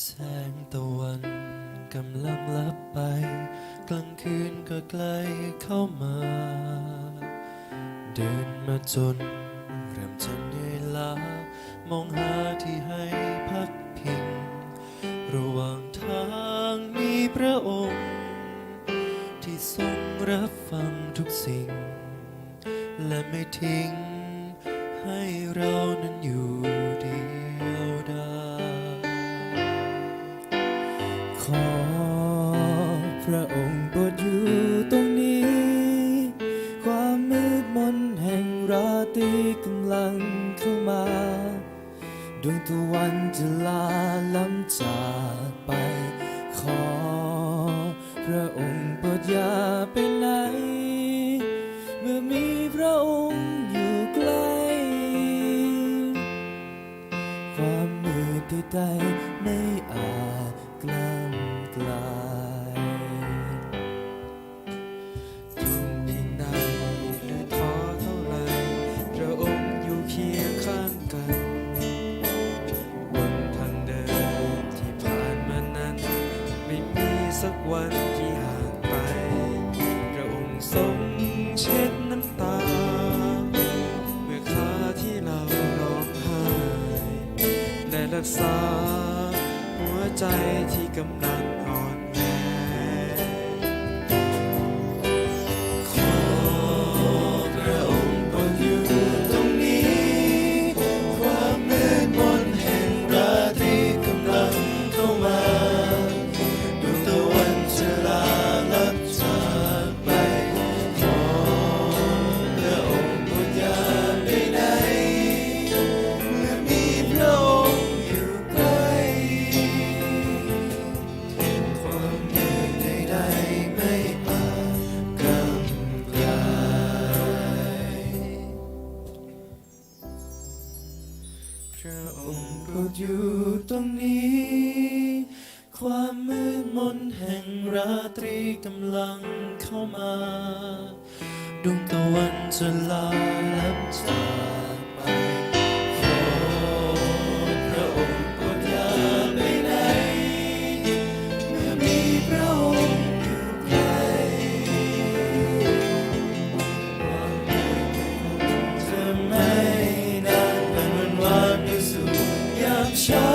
แสงตะวันกำลังลับไป กลางคืนก็ใกล้เข้ามา เดินมาจนเริ่มจะเหนื่อยล้ามองหาที่ให้พักพิง ระหว่างทางมีพระองค์ ที่ทรงรับฟังทุกสิ่ง และไม่ทิ้งให้เรานั้นอยู่ ระองค์โปรดอยู่ตรงนี้ ความมืดมนแห่งราตรีกำลังเข้ามาดวงตะวันจะลาล้ำจากไป ขอ พระองค์โปรดอย่าไปไหน เมื่อมีพระองค์อยู่ใกล้ความมืดใดๆไม่อาจ วันที่ห่างไป พระองค์ทรงเช็ดน้ำตา เมื่อคราที่เราร้องไห้ และรักษาหัวใจที่กำลัง พระองค์โปรดอยู่ตรงนี้ ความมืดมนแห่งราตรีกำลังเข้ามา ดวงตะวันจะลาลับจา ค